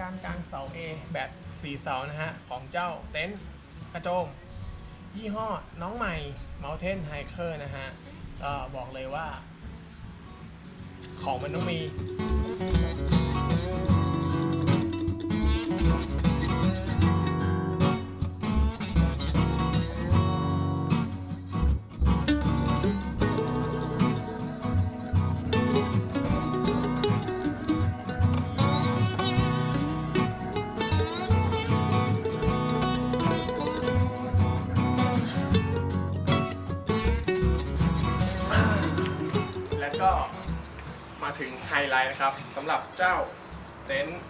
การกางเสา A แบบ 4 เสานะฮะ ของเจ้าเต็นท์กระโจม ยี่ห้อน้องใหม่ Mountain Hiker นะฮะก็บอกเลยว่า ของมันต้องมี นะครับสำหรับเจ้าเต็นท์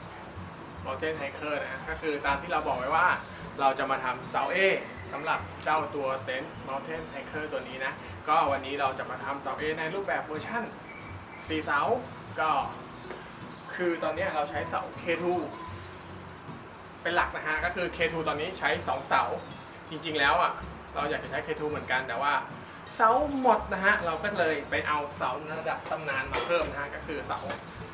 Mountain Hiker นะก็คือตามที่เราบอกไว้ว่าเราจะมาทำเสา A สำหรับเจ้าตัวเต็นท์ Mountain Hiker ตัวนี้นะ ก็วันนี้เราจะมาทำเสา A ในรูปแบบเวอร์ชั่น4เสา ก็ คือตอนนี้เราใช้เสา K2 เป็นหลักนะฮะ ก็คือ K2 ตอนนี้ใช้ 2 เสา จริงๆแล้วอะ เราอยากจะใช้ K2 เหมือนกันแต่ว่า เสาหมดนะฮะ เราก็เลยไปเอาเสาระดับตำนานมาเพิ่มนะฮะ ก็คือเสา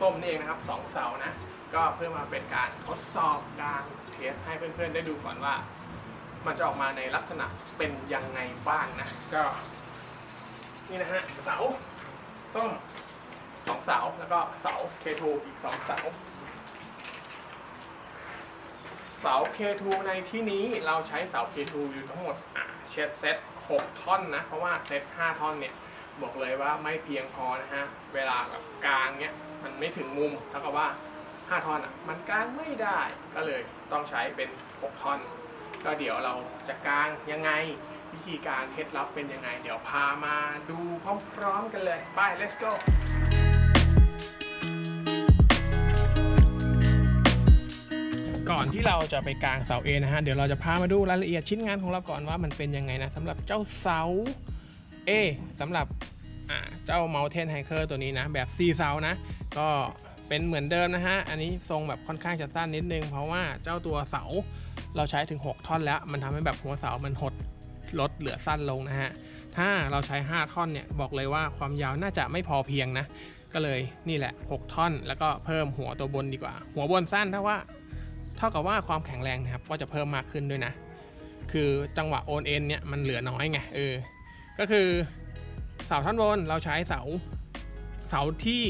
ส้มนี่เองนะครับสองเสานะ ก็เพื่อมาเป็นการทดสอบการเทสให้เพื่อนๆได้ดูก่อนว่า มันจะออกมาในลักษณะเป็นยังไงบ้างนะ ก็ นี่นะฮะ เสาส้มสองเสา แล้วก็เสา K2 อีกสองเสาเสา K2 ในที่นี้เราใช้เสา K2 อยู่ทั้งหมดเช็ดเซต 6 ท่อนนะ เพราะว่าเซต5ท่อนเนี่ยบอกเลยว่าไม่เพียงพอนะฮะ เวลาแบบกลางเนี่ยมันไม่ถึงมุมเท่ากับว่า 5 ท่อนอะมันกลางไม่ได้ก็เลยต้องใช้เป็น 6 ท่อน ก็เดี๋ยวเราจะกลางยังไง วิธีการเคล็ดลับเป็นยังไง เดี๋ยวพามาดูพร้อมๆกันเลย ไป let's go ก่อนที่เราจะไปกลางเสาเอนะฮะ เดี๋ยวเราจะพามาดูรายละเอียดชิ้นงานของเราก่อนว่ามันเป็นยังไงนะสำหรับเจ้าเสา A สำหรับเจ้า Mountain Hiker ตัวนี้นะ แบบ 4 เสานะ ก็เป็นเหมือนเดิมนะฮะ อันนี้ทรงแบบค่อนข้างจะสั้นนิดนึง เพราะว่าเจ้าตัวเสาเราใช้ถึง 6 ท่อนแล้ว มันทำให้แบบหัวเสามันหดลดเหลือสั้นลงนะฮะ ถ้าเราใช้ 5 ท่อนเนี่ย บอกเลยว่าความยาวน่าจะไม่พอเพียงนะ ก็เลยนี่แหละ 6 ท่อน แล้วก็เพิ่มหัวตัวบนดีกว่า หัวบนสั้นถ้าว่า เท่ากับว่าความแข็งแรงนะครับก็จะเพิ่มมากขึ้นด้วยนะ คือจังหวะโอนเอ็นเนี่ยมันเหลือน้อยไงเออ ก็คือเสาท่อนบนเราใช้เสาเสาที่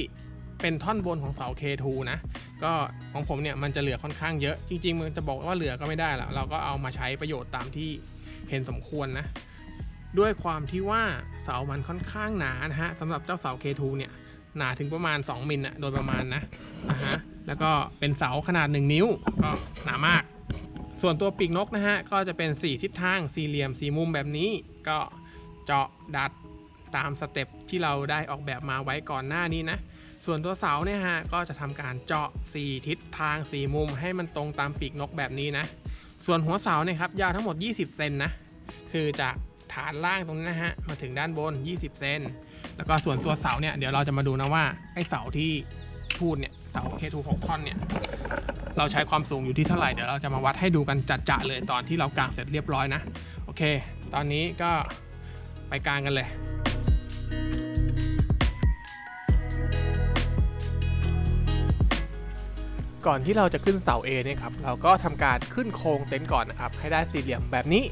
เป็นท่อนบนของเสา K2 นะ ก็ของผมเนี่ยมันจะเหลือค่อนข้างเยอะ จริงๆมันจะบอกว่าเหลือก็ไม่ได้แล้วเราก็เอามาใช้ประโยชน์ตามที่เห็นสมควรนะ ด้วยความที่ว่าเสามันค่อนข้างหนานะฮะสำหรับเจ้าเสา K2 เนี่ยหนาถึงประมาณ 2 มิลนะโดยประมาณนะนะฮะ แล้วก็เป็นเสาขนาด 1 นิ้วก็หนามาก ส่วนตัวปีกนกนะฮะ ก็จะเป็น 4 ทิศทางสี่เหลี่ยมสี่มุมแบบนี้ ก็เจาะดัดตามสเต็ปที่เราได้ออกแบบมาไว้ก่อนหน้านี้นะ ส่วนตัวเสาเนี่ยฮะ ก็จะทำการเจาะ 4 ทิศทาง 4 มุม ให้มันตรงตามปีกนกแบบนี้นะ ส่วนหัวเสาเนี่ยครับยาวทั้งหมด 20 เซนนะ คือจากฐานล่างตรงนี้นะฮะ มาถึงด้านบน 20 เซน แล้วก็ส่วนตัวเสาเนี่ย เดี๋ยวเราจะมาดูนะว่าไอ้เสาที่พูดเนี่ย เสา K2 6ท่อนเนี่ย เราใช้ความสูงอยู่ที่เท่าไหร่ เดี๋ยวเราจะมาวัดให้ดูกันจัดจะเลยตอนที่เรากางเสร็จเรียบร้อยนะ โอเค ตอนนี้ก็ไปกางกันเลยก่อนที่เราจะขึ้นเสา A เนี่ยครับ เราก็ทำการขึ้นโครงเต็นท์ก่อนนะครับ ให้ได้สี่เหลี่ยมแบบนี้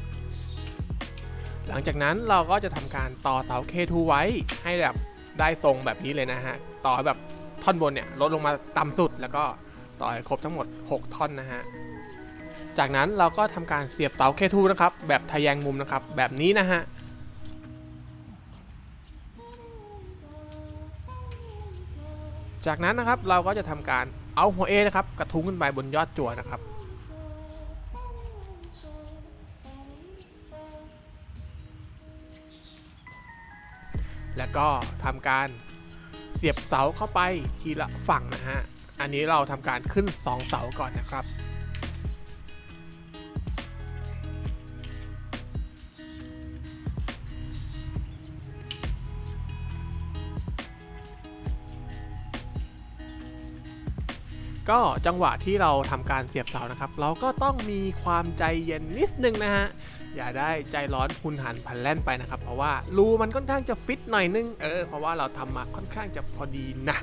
หลังจากนั้นเราก็จะทำการต่อเสา K2 ไว้ให้แบบได้ทรงแบบนี้เลยนะฮะ ต่อแบบ ท่อนบนเนี่ยลดลงมาต่ำสุด แล้วก็ต่อให้ครบทั้งหมด 6 ท่อนนะฮะจากนั้นเราก็ทำการเสียบเสา K2 นะครับ แบบทะแยงมุมนะครับ แบบนี้นะฮะจากนั้นนะครับเราก็จะทำการเอาหัว A นะครับกระทุ้งขึ้นไปบนยอดจั่วนะครับแล้วก็ทำการ เสียบเสาเข้าไปทีละฝั่งนะฮะ อันนี้เราทำการขึ้น 2 เสาก่อนนะครับก็จังหวะที่เราทำการเสียบเสานะครับ เราก็ต้องมีความใจเย็นนิดนึงนะฮะ อย่าได้ใจร้อนคุณหันพันแล่นไปนะครับ เพราะว่ารูมันค่อนข้างจะฟิตหน่อยนึงเออเพราะว่าเราทำมาค่อนข้างจะพอดีนะ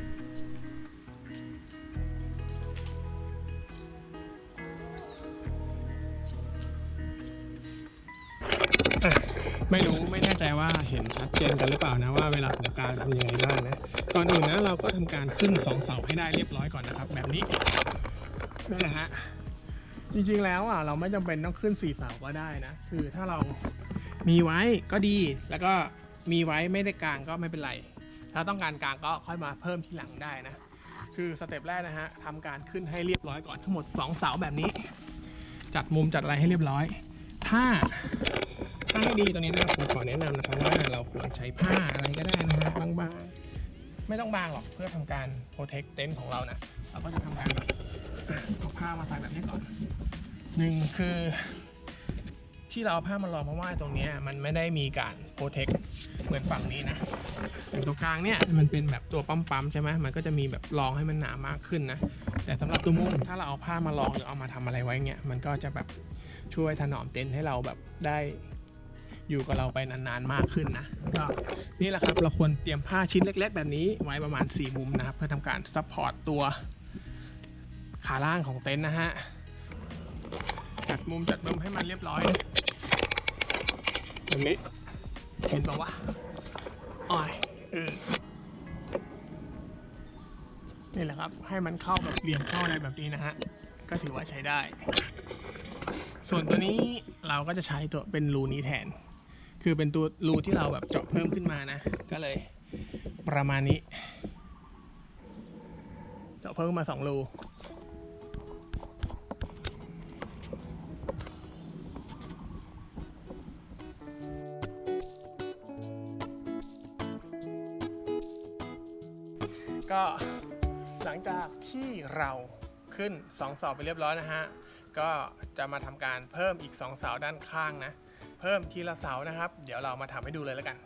ไม่รู้ไม่แน่ใจว่าเห็นชัดเจนกันหรือเปล่านะว่าเวลาของการทำยังไงบ้างนะก่อนอื่นนะเราก็ทำการขึ้นสองเสาให้ได้เรียบร้อยก่อนนะครับ แบบนี้นี่แหละฮะ จริงๆแล้วอะเราไม่จำเป็นต้องขึ้นสี่เสาก็ได้นะ คือถ้าเรามีไว้ก็ดีแล้วก็มีไว้ไม่ได้กลางก็ไม่เป็นไร ถ้าต้องการกลางก็ค่อยมาเพิ่มทีหลังได้นะ คือสเต็ปแรกนะฮะทำการขึ้นให้เรียบร้อยก่อนทั้งหมด 2 เสาแบบนี้ จัดมุมจัดอะไรให้เรียบร้อย ถ้าถ้าให้ดีตรงนี้นะครับผมขอแนะนำนะครับว่าเราควรใช้ผ้าอะไรก็ได้นะฮะบางๆไม่ต้องบางหรอกเพื่อทำการโปรเทคเต็นท์ของเรานะเราก็จะทำการ เอาผ้ามาใส่แบบนี้ก่อนหนึ่งคือที่เราเอาผ้ามารองเพราะว่าตรงนี้มันไม่ได้มีการโปรเทคเหมือนฝั่งนี้นะอย่างตรงกลางเนี่ยมันเป็นแบบตัวปั๊มๆใช่ไหมมันก็จะมีแบบรองให้มันหนามากขึ้นนะแต่สำหรับตัวมุมถ้าเราเอาผ้ามารองหรือเอามาทำอะไรไว้เงี้ยมันก็จะแบบช่วยถนอมเต็นท์ให้เราแบบได้อยู่กับเราไปนานๆมากขึ้นนะก็นี่แหละครับเราควรเตรียมผ้าชิ้นเล็ก ๆ แบบนี้ไว้ประมาณ4มุมนะครับเพื่อทำการซัพพอร์ตตัว ขาล่างของเต็นท์นะฮะ จัดมุมจัดมุมให้มันเรียบร้อยแบบนี้เห็นปะวะอ้อยเออนี่แหละครับ ให้มันเข้าแบบเรียงเข้าอะไรแบบนี้นะฮะ ก็ถือว่าใช้ได้ ส่วนตัวนี้เราก็จะใช้ตัวเป็นรูนี้แทน คือเป็นตัวรูที่เราแบบเจาะเพิ่มขึ้นมานะ ก็เลยประมาณนี้ เจาะเพิ่มมาสองรู ก็หลังจากที่เราขึ้น 2 เสาไปเรียบร้อยนะฮะ ก็จะมาทำการเพิ่มอีก 2 เสาด้านข้างนะ เพิ่มทีละเสานะครับ เดี๋ยวเรามาทำให้ดูเลยแล้วกัน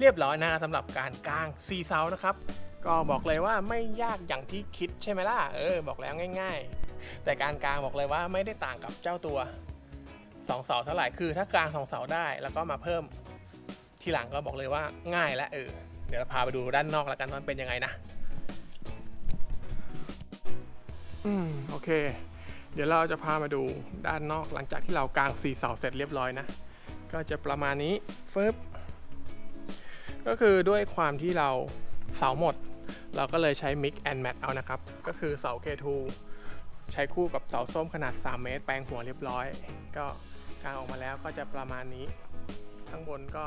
เรียบร้อยนะสำหรับการกางซีเซานะครับ ก็บอกเลยว่าไม่ยากอย่างที่คิดใช่ไหมล่ะ เออ บอกแล้วง่าย ๆ แต่การกางบอกเลยว่าไม่ได้ต่างกับเจ้าตัวสองเสาเท่าไหร่คือ ถ้ากางสองเสาได้แล้วก็มาเพิ่มทีหลังก็บอกเลยว่าง่ายและเออเดี๋ยวเราพาไปดูด้านนอกแล้วกันว่ามันเป็นยังไงนะ อืมโอเค เดี๋ยวเราจะพามาดูด้านนอกหลังจากที่เรากางสี่เสาเสร็จเรียบร้อยนะ ก็จะประมาณนี้ฟึบ ก็คือด้วยความที่เราเสาหมด เราก็เลยใช้ mix and match เอานะครับ ก็คือเสา K2 ใช้คู่กับเสาส้มขนาด 3 เมตร แปลงหัวเรียบร้อย ก็กางออกมาแล้วก็จะประมาณนี้ ข้างบนก็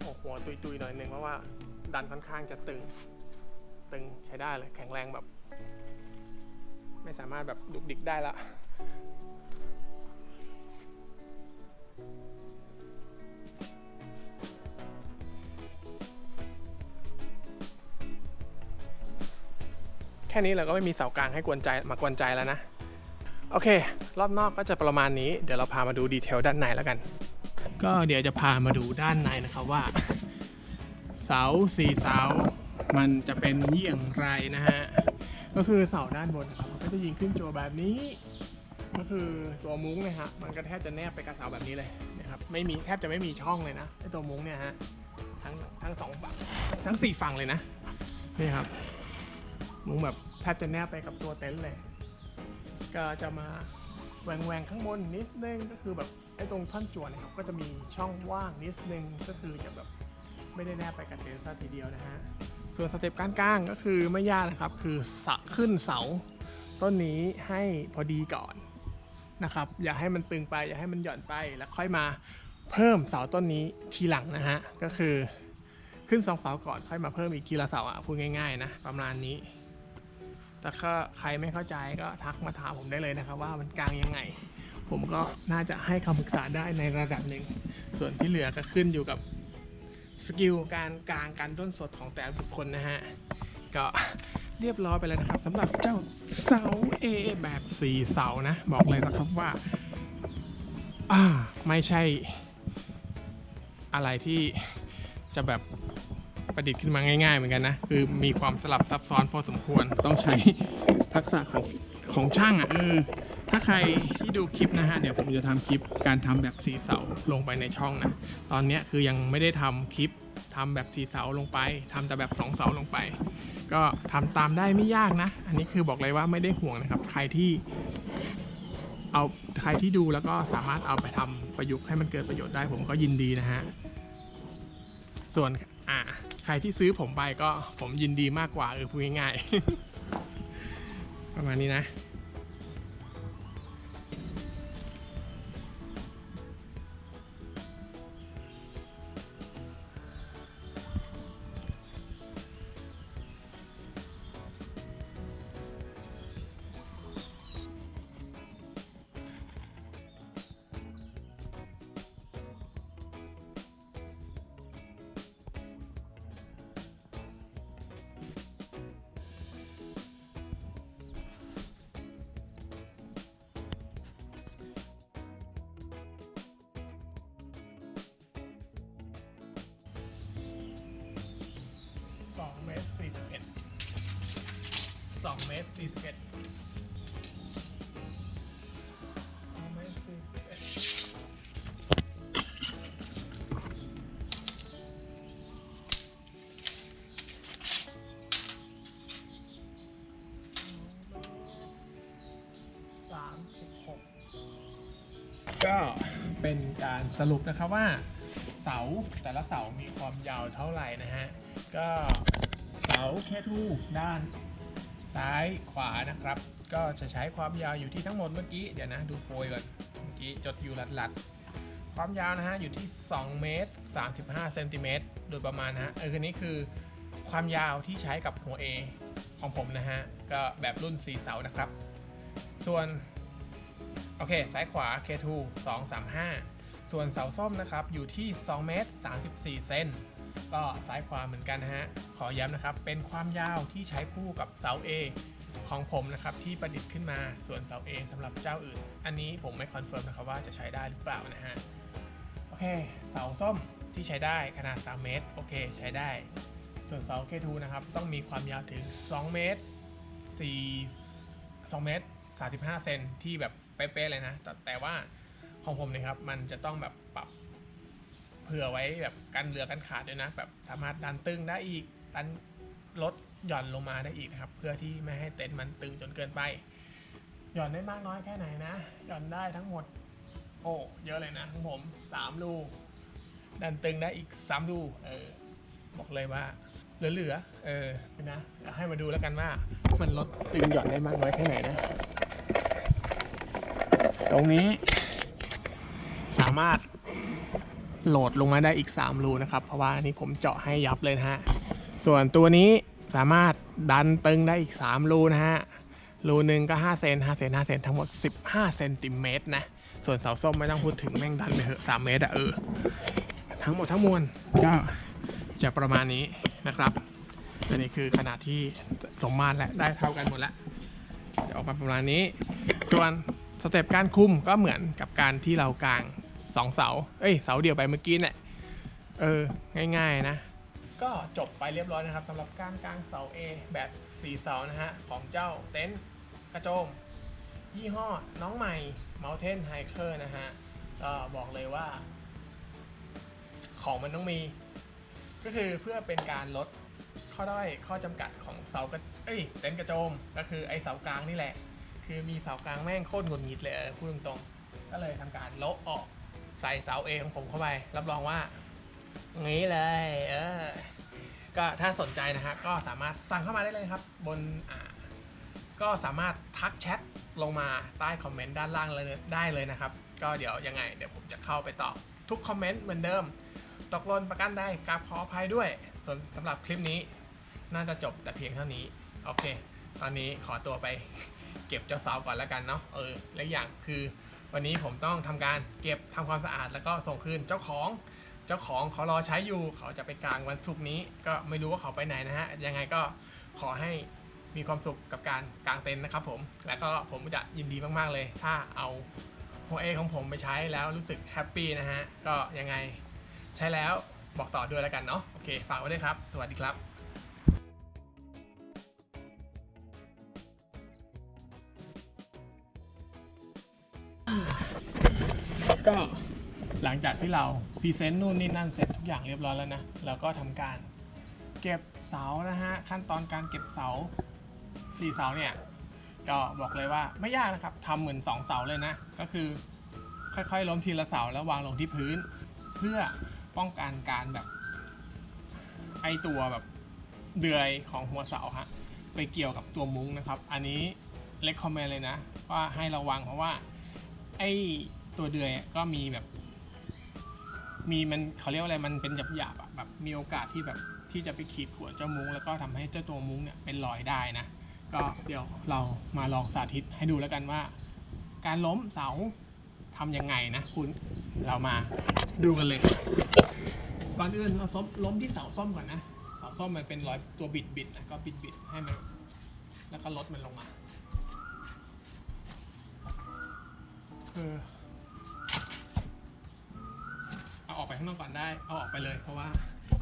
โอ้หัวตุยๆหน่อยนึงเพราะว่าดันค่อนข้างจะตึง ตึงใช้ได้เลยแข็งแรงแบบ ไม่สามารถแบบดุกดิกได้ละ แค่นี้เราก็ไม่มีเสากลางให้กวนใจมากวนใจแล้วนะ โอเค รอบนอกก็จะประมาณนี้ เดี๋ยวเราพามาดูดีเทลด้านในแล้วกัน ก็เดี๋ยวจะพามาดูด้านในนะครับว่า เสาสี่เสา มันจะเป็นเยี่ยงไรนะฮะ ก็คือเสาด้านบนนะครับมันก็จะยิงขึ้นจัวแบบนี้ ก็คือตัวมุ้งเนี่ยฮะ มันก็แทบจะแนบไปกับเสาแบบนี้เลยนะครับ ไม่มีแทบจะไม่มีช่องเลยนะไอตัวมุ้งเนี่ยฮะ ทั้งทั้งสองฝั่งทั้งสี่ฝั่งเลยนะ นี่ครับ มุ้งแบบแทบจะแนบไปกับตัวเต็นท์เลย ก็จะมาแหวงแหวงๆข้างบนนิดนึงก็คือแบบไอ้ตรงท่อนจวนนะครับก็จะมีช่องว่างนิดนึงก็คือจะแบบไม่ได้แนบไปกับเต็นท์ซะทีเดียวนะฮะส่วนสเต็ปการก้างก็คือไม่ยากนะครับ คือสะขึ้นเสา ต้นนี้ให้พอดีก่อนนะครับ อย่าให้มันตึงไป อย่าให้มันหย่อนไปแล้วค่อยมาเพิ่มเสาต้นนี้ทีหลังนะฮะก็คือขึ้นสองเสาก่อนค่อยมาเพิ่มอีกทีละเสาอะพูดง่ายๆนะประมาณนี้ แต่ถ้าใครไม่เข้าใจก็ทักมาถามผมได้เลยนะครับ ว่ามันกลางยังไง ผมก็น่าจะให้คำปรึกษาได้ในระดับหนึ่ง ส่วนที่เหลือก็ขึ้นอยู่กับสกิลการกลางการต้นสดของแต่ละบุคคลนะฮะ ก็เรียบร้อยไปแล้วนะครับสำหรับเจ้าเสา A แบบสี่เสานะ บอกเลยนะครับว่าอ่าไม่ใช่อะไรที่จะแบบ ประดิษฐ์ขึ้นมาง่ายๆ เหมือนกันนะ คือมีความสลับซับซ้อนพอสมควรต้องใช้ทักษะของของช่างอะเออถ้าใครที่ดูคลิปนะฮะเดี๋ยวผมจะทำคลิปการทำแบบสีเสาลงไปในช่องนะตอนเนี้ยคือยังไม่ได้ทำคลิปทำแบบสีเสาลงไปทำแต่แบบสองเสาลงไป ก็ทำตามได้ไม่ยากนะ อันนี้คือบอกเลยว่าไม่ได้ห่วงนะครับ ใครที่เอาใครที่ดูแล้วก็สามารถเอาไปทำประยุกต์ให้มันเกิดประโยชน์ได้ผมก็ยินดีนะฮะ ส่วนอ่าใครที่ซื้อผมไปก็ผมยินดีมากกว่าเออพูดง่ายๆ ประมาณนี้นะ 2เมตร41 2เมตร41ก็เป็นการสรุปนะครับว่าเสาแต่ละเสามีความยาวเท่าไหร่นะฮะ ก็เสาแค่ทูด้าน ซ้ายขวานะครับ ก็จะใช้ความยาวอยู่ที่ทั้งหมดเมื่อกี้ เดี๋ยวนะดูโพยก่อน เมื่อกี้จดอยู่หลัดๆ ความยาวนะฮะอยู่ที่ 2 เมตร 35เซนติเมตรโดยประมาณนะฮะ เออคืนนี้คือความยาวที่ใช้กับหัว A ของผมนะฮะ ก็แบบรุ่น4เสานะครับ ส่วน โอเค ซ้ายขวา K2 235 ส่วนเสาส้มนะครับอยู่ที่ 2 เมตร 34 เซน ก็ซ้ายขวาเหมือนกันนะฮะ ขอย้ำนะครับ เป็นความยาวที่ใช้คู่กับเสา A ของผมนะครับที่ประดิษฐ์ขึ้นมาส่วนเสา A สำหรับเจ้าอื่น อันนี้ผมไม่คอนเฟิร์มนะครับว่าจะใช้ได้หรือเปล่านะฮะ โอเค เสาส้มที่ใช้ได้ขนาด 3 เมตร โอเค ใช้ได้ ส่วนเสา K2 นะครับ ต้องมีความยาวถึง 2 เมตร 4 2 เมตร 35 เซนที่แบบเป๊ะๆเลยนะ แต่แต่ว่าของผมเนี่ยครับมันจะต้องแบบปรับ ผื่อไว้แบบกันเรือกันขาดด้วยนะแบบสามารถดันตึงได้อีกดันลดหย่อนลงมาได้อีกนะครับ เพื่อที่ไม่ให้เต็นท์มันตึงจนเกินไปหย่อนได้มากน้อยแค่ไหนนะหย่อนได้ทั้งหมด โอ้เยอะเลยนะของผม3รูดันตึงได้อีก3รูเออบอกเลยว่าเหลือๆเออนะเดี๋ยวให้มาดูแล้วกันว่ามันลดตึงหย่อนได้มากน้อยแค่ไหนนะ ตรงนี้ สามารถ โหลดลงมาได้อีก 3 รูนะครับ เพราะว่านนี้ผมเจาะให้ยับเลยนะฮะ ส่วนตัวนี้สามารถดันตึงได้อีก 3 รูนะฮะ รูหนึ่งก็5เซน5เซน5เซนทั้งหมด 15เซนติเมตรนะ ส่วนเสาส้มไม่ต้องพูดถึงแม่งดันไปเถอะ3เมตรอะเออ ทั้งหมดทั้งมวลก็จะประมาณนี้นะครับอันนี้คือขนาดที่สมมาตรและได้เท่ากันหมดแล้วจะออกมาประมาณนี้ ส่วนสเต็ปการคุมก็เหมือนกับการที่เรากาง สองเสา เอ้ยเสาเดียวไปเมื่อกี้เนี่ยเออ ง่ายๆนะ ก็จบไปเรียบร้อยนะครับสำหรับการกลางเสา A แบบ 4 เสานะฮะ ของเจ้าเต็นท์กระโจม ยี่ห้อน้องใหม่ Mountain Hiker นะฮะก็บอกเลยว่า ของมันต้องมี ก็คือเพื่อเป็นการลดข้อด้อยข้อจำกัดของเสากระเอ้ยเต็นท์กระโจม ก็คือไอเสากลางนี่แหละ คือมีเสากลางแม่งโคตรหงุดหงิดเลยพูดตรงๆก็เลยทำการโละออก ใส่เสาเอของผมเข้าไป รับรองว่างี้เลยเออก็ถ้าสนใจนะฮะก็สามารถสั่งเข้ามาได้เลยครับ บนอ่าก็สามารถทักแชทลงมาใต้คอมเมนต์ด้านล่างเลยได้เลยนะครับ ก็เดี๋ยวยังไง เดี๋ยวผมจะเข้าไปตอบทุกคอมเมนต์เหมือนเดิม ตกลนประกันได้กราบขออภัยด้วยส่วนสำหรับคลิปนี้ น่าจะจบแต่เพียงเท่านี้ โอเค ตอนนี้ขอตัวไปเก็บเจ้าเสาก่อนแล้วกันเนาะเออและอย่างคือ วันนี้ผมต้องทำการเก็บทำความสะอาดแล้วก็ส่งคืนเจ้าของ เจ้าของเขารอใช้อยู่ เขาจะไปกลางวันศุกร์นี้ ก็ไม่รู้ว่าเขาไปไหนนะฮะ ยังไงก็ขอให้มีความสุขกับการกางเต็นท์นะครับผม แล้วก็ผมจะยินดีมากๆเลย ถ้าเอาหัวเอของผมไปใช้แล้วรู้สึกแฮปปี้นะฮะ ก็ยังไงใช้แล้วบอกต่อด้วยแล้วกันเนาะ โอเค ฝากไว้ด้วยครับ สวัสดีครับ หลังจากที่เราพรีเซนต์นู่นนี่นั่นเสร็จทุกอย่างเรียบร้อยแล้วนะเราก็ทำการเก็บเสานะฮะขั้นตอนการเก็บเสาสี่เสาเนี่ยก็บอกเลยว่าไม่ยากนะครับทำเหมือนสองเสาเลยนะ ก็คือค่อยๆ ล้มทีละเสาแล้ววางลงที่พื้น เพื่อป้องกันการแบบ ไอตัวแบบเดือยของหัวเสาฮะไปเกี่ยวกับตัวมุ้งนะครับ อันนี้เล็กคอมเมนต์เลยนะ ว่าให้ระวังเพราะว่าไอตัวเดือยก็มีแบบ มีมันเขาเรียกว่าอะไรมันเป็นหยาบๆอะแบบมีโอกาสที่แบบที่จะไปขีดหัวเจ้ามุ้งแล้วก็ทำให้เจ้าตัวมุ้งเนี่ยเป็นรอยได้นะ ก็เดี๋ยวเรามาลองสาธิตให้ดูแล้วกันว่า การล้มเสาทำยังไงนะคุณเรามาดูกันเลย ก่อนอื่นเราซ้อมล้มที่เสาส้มก่อนนะเสาส้มมันเป็นรอยตัวบิดบิดๆนะก็บิดบิดๆให้มันแล้วก็ลดมันลงมา คือ ออกไปข้างนอกก่อนได้ เอาออกไปเลย เพราะว่า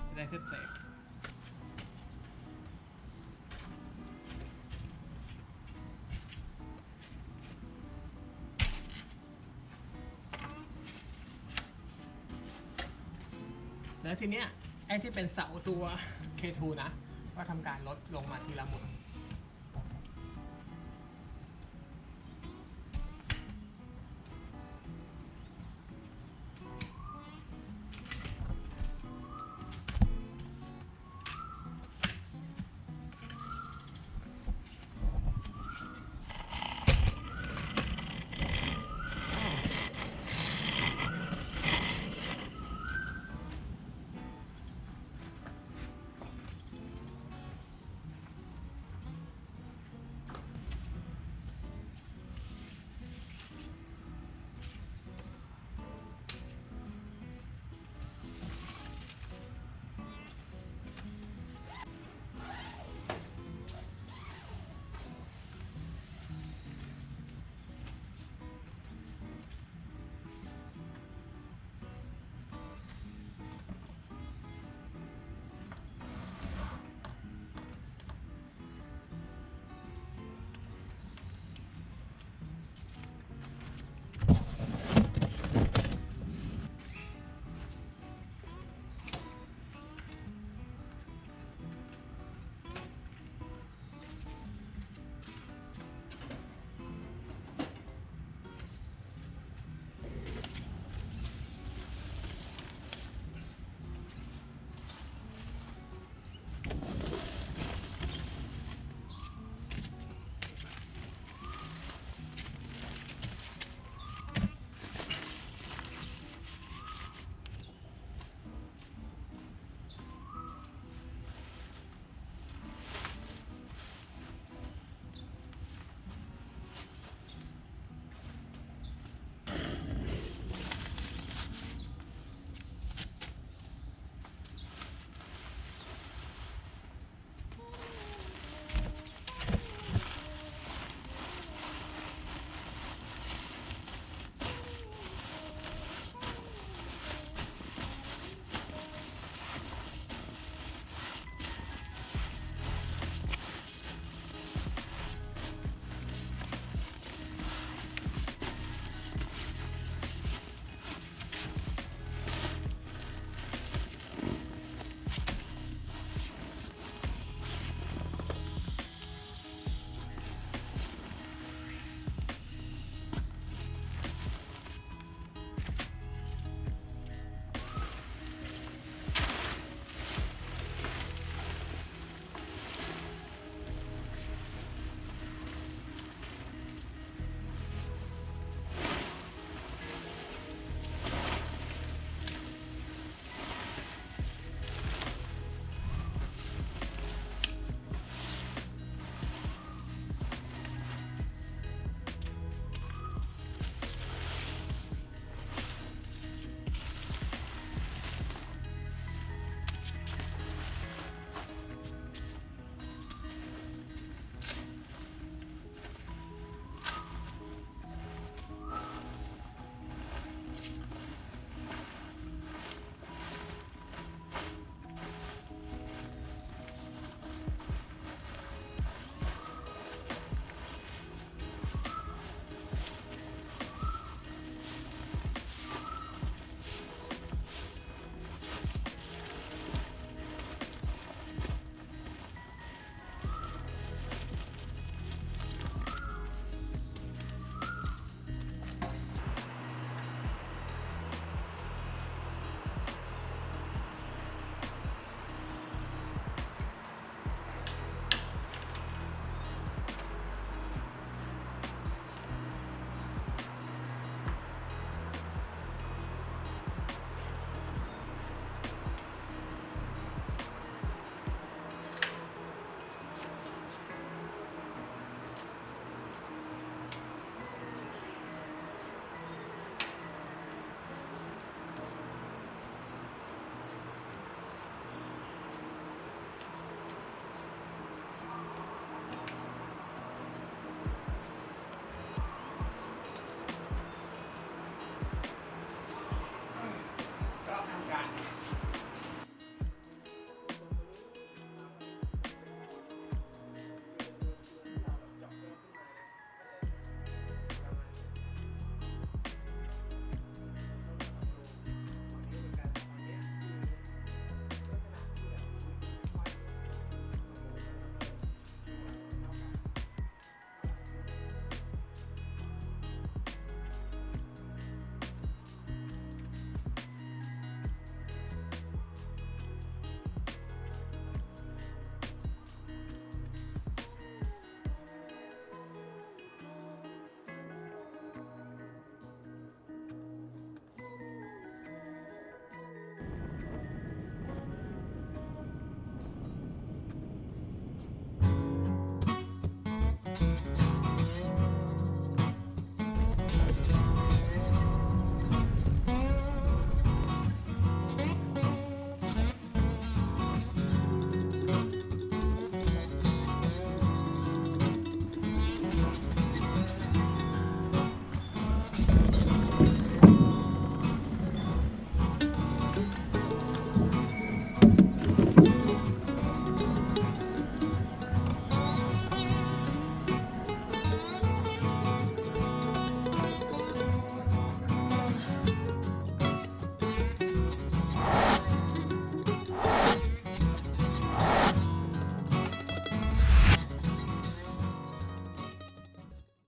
จะได้เซฟเซฟแล้วทีเนี้ยไอ้ที่เป็นเสาตัว K2 นะ ก็ทำการลดลงมาทีละหมุน thank you